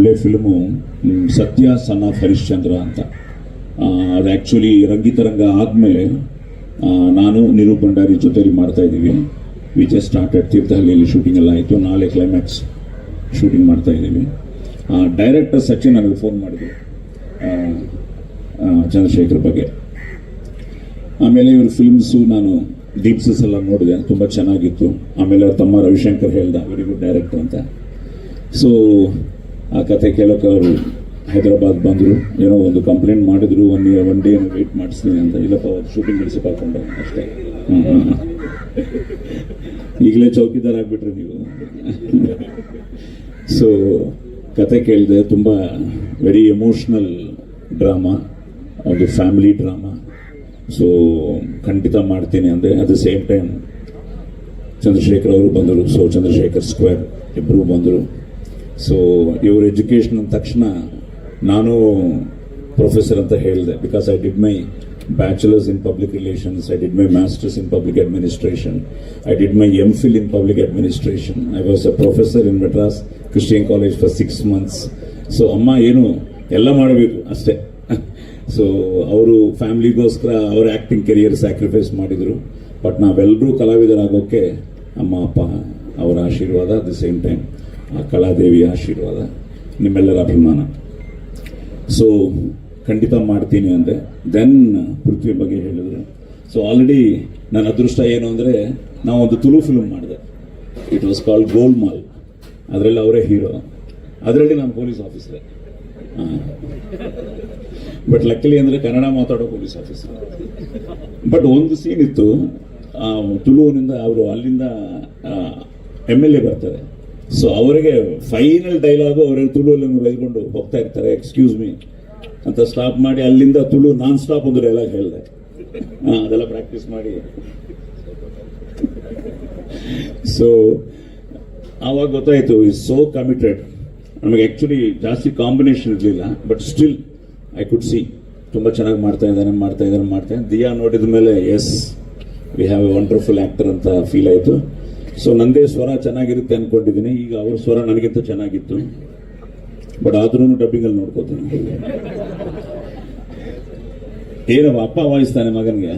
ಒಳ್ಳೆ ಫಿಲ್ಮು ಸತ್ಯ, son of Harishchandra ಅಂತ. ಅದು ಆ್ಯಕ್ಚುಲಿ ರಂಗಿತರಂಗ ಆದಮೇಲೆ ನಾನು ನಿರು ಭಂಡಾರಿ ಜೊತೆಲಿ ಮಾಡ್ತಾ ಇದ್ದೀವಿ. ವಿ ಜಸ್ಟ್ ಸ್ಟಾರ್ಟೆಡ್ ತೀರ್ಥಹಳ್ಳಿಯಲ್ಲಿ ಶೂಟಿಂಗ್ ಎಲ್ಲ ಆಯಿತು. ನಾಳೆ ಕ್ಲೈಮ್ಯಾಕ್ಸ್ ಶೂಟಿಂಗ್ ಮಾಡ್ತಾ ಇದ್ದೀವಿ. ಡೈರೆಕ್ಟರ್ ಸಚಿನ್ ನನಗೆ ಫೋನ್ ಮಾಡಿದ್ರು. ಚಂದ್ರಶೇಖರ್ ಬಗ್ಗೆ. ಆಮೇಲೆ ಇವ್ರ ಫಿಲ್ಮ್ಸು ನಾನು ದೀಪ್ಸಸ್ ಎಲ್ಲ ನೋಡಿದೆ. ತುಂಬ ಚೆನ್ನಾಗಿತ್ತು. ಆಮೇಲೆ ಅವ್ರ ತಮ್ಮ ರವಿಶಂಕರ್ ಹೇಳ್ದ ವೆರಿ ಗುಡ್ ಡೈರೆಕ್ಟರ್ ಅಂತ. ಸೊ ಆ ಕತೆ ಕೇಳೋಕೆ ಅವರು ಹೈದರಾಬಾದ್ ಬಂದರು. ಏನೋ ಒಂದು ಕಂಪ್ಲೇಂಟ್ ಮಾಡಿದ್ರು. One year one day wait ಮಾಡಿಸ್ತೀನಿ ಅಂತ. ಇಲ್ಲಪ್ಪ, ಅವ್ರು ಶೂಟಿಂಗ್ ನಡೆಸಿ ಹಾಕೊಂಡು ಅಷ್ಟೇ. ಈಗಲೇ ಚೌಕಿದಾರ ಆಗ್ಬಿಟ್ರಿ ನೀವು. ಸೊ ಕತೆ ಕೇಳಿದೆ ತುಂಬ ವೆರಿ ಎಮೋಷ್ನಲ್ ಡ್ರಾಮಾ ಒಂದು ಫ್ಯಾಮಿಲಿ ಡ್ರಾಮಾ ಸೊ ಖಂಡಿತ ಮಾಡ್ತೀನಿ ಅಂದರೆ at the same time Chandrashekar ಅವರು ಬಂದರು. ಸೊ ಚಂದ್ರಶೇಖರ್ ಸ್ಕ್ವೇರ್ ಇಬ್ಬರು ಬಂದರು. ಸೊ ಇವ್ರ ಎಜುಕೇಷನ್ ಅಂದ ತಕ್ಷಣ ನಾನು ಪ್ರೊಫೆಸರ್ ಅಂತ ಹೇಳಿದೆ. Because I did my bachelor's in public relations I did my master's in public administration I did my M Phil in public administration I was a professor in Madras Christian College for six months so ಅಮ್ಮ ಏನು ಎಲ್ಲ ಮಾಡಬೇಕು ಅಷ್ಟೇ. So ಅವರು ಫ್ಯಾಮಿಲಿಗೋಸ್ಕರ ಅವರ acting career sacrifice ಮಾಡಿದರು. But ನಾವೆಲ್ಲರೂ ಕಲಾವಿದರಾಗೋಕ್ಕೆ ಅಮ್ಮ, ಅಪ್ಪ ಅವರ ಆಶೀರ್ವಾದ ಅಟ್ ದ ಸೇಮ್ ಟೈಮ್ ಆ ಕಲಾದೇವಿಯ ಆಶೀರ್ವಾದ, ನಿಮ್ಮೆಲ್ಲರ ಅಭಿಮಾನ. ಸೊ ಖಂಡಿತ ಮಾಡ್ತೀನಿ ಅಂದರೆ ದೆನ್ ಪೃಥ್ವಿ ಬಗ್ಗೆ ಹೇಳಿದ್ರು. ಸೊ ಆಲ್ರೆಡಿ ನನ್ನ ಅದೃಷ್ಟ ಏನು ಅಂದರೆ ನಾವು ಒಂದು ತುಳು ಫಿಲ್ಮ್ ಮಾಡಿದೆ. It was called Gol Maal ಅದರಲ್ಲಿ ಅವರೇ ಹೀರೋ ಅದರಲ್ಲಿ ನಾನು ಪೊಲೀಸ್ ಆಫೀಸರ್ ಬಟ್ ಲಕ್ಕಲಿ ಅಂದರೆ ಕನ್ನಡ ಮಾತಾಡೋ ಪೊಲೀಸ್ ಆಫೀಸರ್ ಬಟ್ ಒಂದು ಸೀನ್ ಇತ್ತು ತುಳುವಿನಿಂದ ಅವರು ಅಲ್ಲಿಂದ ಎಂ ಎಲ್ ಎ ಬರ್ತಾರೆ. ಸೊ ಅವರಿಗೆ ಫೈನಲ್ ಡೈಲಾಗು ಅವರ ತುಳುವಲ್ಲಿ ಬೈಕೊಂಡು ಹೋಗ್ತಾ ಇರ್ತಾರೆ ಎಕ್ಸ್ಕ್ಯೂಸ್ ಮೀ ಅಂತ ಸ್ಟಾಪ್ ಮಾಡಿ ಅಲ್ಲಿಂದ ತುಳು, ನಾನ್ ಸ್ಟಾಪ್ ಒಂದು ಡೈಲಾಗ್ ಹೇಳಿದೆ. ಅದೆಲ್ಲ ಪ್ರಾಕ್ಟೀಸ್ ಮಾಡಿ. ಸೊ ಆವಾಗ ಗೊತ್ತಾಯ್ತು ಇಸ್ ಸೋ ಕಮಿಟೆಡ್ ನಮಗೆ ಆ್ಯಕ್ಚುಲಿ ಜಾಸ್ತಿ ಕಾಂಬಿನೇಷನ್ ಇರಲಿಲ್ಲ but still I could see ತುಂಬ ಚೆನ್ನಾಗಿ ಮಾಡ್ತಾ ಇದ್ದಾನೆ ಮಾಡ್ತಾ ಇದ್ದಾನೆ, ಮಾಡ್ತಾ ದಿಯಾ ನೋಡಿದ ಮೇಲೆ yes we have a wonderful actor ಅಂತ ಫೀಲ್ ಆಯಿತು. ಸೊ ನಂದೇ ಸ್ವರ ಚೆನ್ನಾಗಿರುತ್ತೆ ಅಂದ್ಕೊಂಡಿದ್ದೀನಿ ಈಗ ಅವ್ರ ಸ್ವರ ನನಗಿಂತ ಚೆನ್ನಾಗಿತ್ತು. ಬಟ್ ಆದ್ರೂ ಡಬ್ಬಿಂಗಲ್ಲಿ ನೋಡ್ಕೋತೀನಿ. ಏನಪ್ಪ ಅಪ್ಪ ವಾಯಿಸ್ತಾನೆ ಮಗನಿಗೆ?